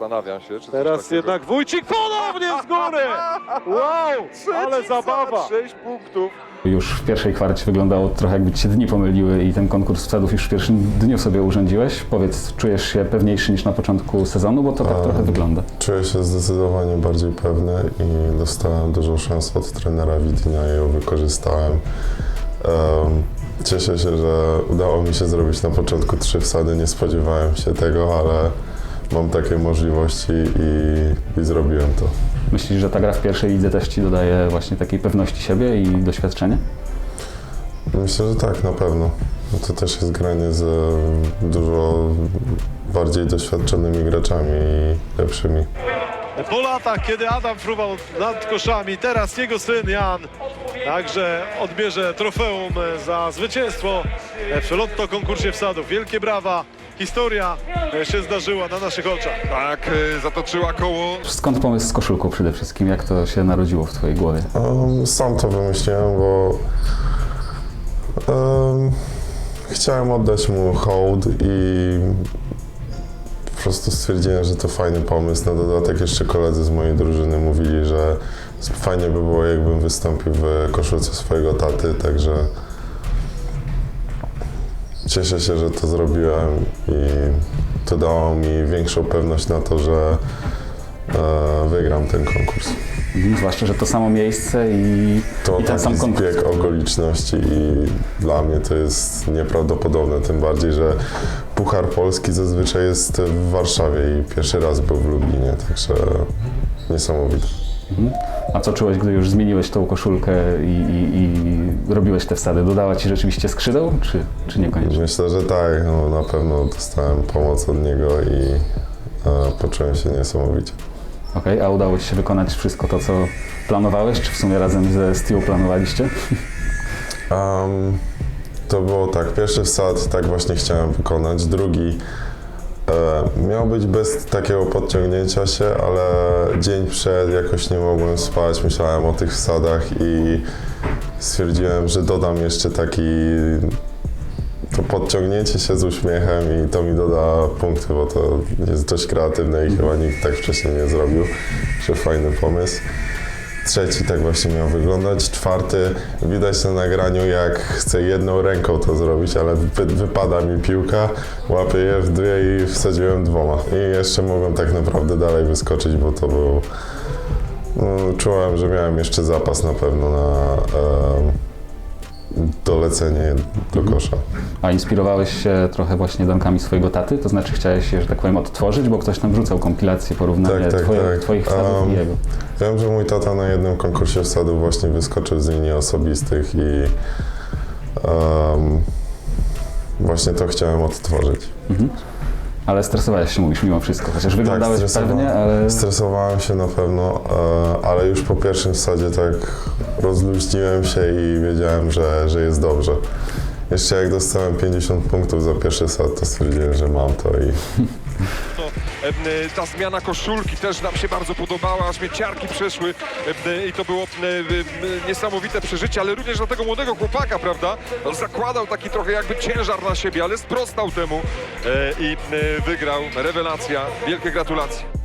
Zastanawiam się, czy Teraz jednak Wójcik ponownie z góry! Wow, ale zabawa! 6 punktów. Już w pierwszej kwarcie wyglądało trochę jakby ci się dni pomyliły i ten konkurs wsadów już w pierwszym dniu sobie urządziłeś. Powiedz, czujesz się pewniejszy niż na początku sezonu, bo to tak trochę wygląda. Czuję się zdecydowanie bardziej pewny i dostałem dużo szans od trenera Widinia i ją wykorzystałem. Em, Cieszę się, że udało mi się zrobić na początku trzy wsady. Nie spodziewałem się tego, ale mam takie możliwości i, i zrobiłem to. Myślisz, że ta gra w pierwszej lidze też ci dodaje właśnie takiej pewności siebie i doświadczenia? Myślę, że tak, na pewno. No To też jest granie z dużo bardziej doświadczonymi graczami i lepszymi. Po latach, kiedy Adam fruwał nad koszami, teraz jego syn Jan także odbierze trofeum za zwycięstwo w Lotto konkursie wsadów. Wielkie brawa, historia się zdarzyła na naszych oczach. Tak, y, zatoczyła koło. Skąd pomysł z koszulką przede wszystkim? Jak to się narodziło w twojej głowie? Um, sam to wymyśliłem, bo um, chciałem oddać mu hołd i po prostu stwierdziłem, że to fajny pomysł. Na dodatek jeszcze koledzy z mojej drużyny mówili, że fajnie by było, jakbym wystąpił w koszulce swojego taty, także cieszę się, że to zrobiłem i to dało mi większą pewność na to, że e, wygram ten konkurs. Mhm, Zwłaszcza, że to samo miejsce i, To i ten sam taki konkurs. zbieg okoliczności i dla mnie to jest nieprawdopodobne, tym bardziej, że Puchar Polski zazwyczaj jest w Warszawie i pierwszy raz był w Lublinie, także niesamowite. A co czułeś, gdy już zmieniłeś tą koszulkę i, i, i robiłeś te wsady? Dodała ci rzeczywiście skrzydeł, czy, czy niekoniecznie? Myślę, że tak, no, na pewno dostałem pomoc od niego i e, poczułem się niesamowicie. Okej, a udało ci się wykonać wszystko to, co planowałeś? Czy w sumie razem ze Steel planowaliście? To było tak, pierwszy wsad tak właśnie chciałem wykonać, drugi e, miał być bez takiego podciągnięcia się, ale dzień przed jakoś nie mogłem spać, myślałem o tych wsadach i stwierdziłem, że dodam jeszcze taki to podciągnięcie się z uśmiechem i to mi doda punkty, bo to jest dość kreatywne i chyba nikt tak wcześniej nie zrobił, że fajny pomysł. Trzeci tak właśnie miał wyglądać. Czwarty widać na nagraniu, jak chcę jedną ręką to zrobić, ale wy, wypada mi piłka, łapię je w dwie i wsadziłem dwoma. I jeszcze mogłem tak naprawdę dalej wyskoczyć, bo to był... No, czułem, że miałem jeszcze zapas na pewno na dolecenie do kosza. A inspirowałeś się trochę właśnie dankami swojego taty? To znaczy chciałeś się, że tak powiem, odtworzyć, bo ktoś tam wrzucał kompilację, porównanie Tak, tak, twoje, tak. twoich wsadów Um, i jego. Wiem, że mój tata na jednym konkursie wsadów właśnie wyskoczył z linii osobistych i em, właśnie to chciałem odtworzyć. Ale stresowałeś się, mówisz, mimo wszystko. Chociaż wyglądałeś Tak, pewnie, ale... Stresowałem się na pewno, e, ale już po pierwszym wsadzie tak rozluźniłem się i wiedziałem, że, że jest dobrze. Jeszcze jak dostałem 50 punktów za pierwszy sad, to stwierdziłem, że mam to i e, ta zmiana koszulki też nam się bardzo podobała, aż mnie ciarki przeszły e, i to było e, niesamowite przeżycie, ale również dla tego młodego chłopaka, prawda? Zakładał taki trochę jakby ciężar na siebie, ale sprostał temu i wygrał. Rewelacja. Wielkie gratulacje.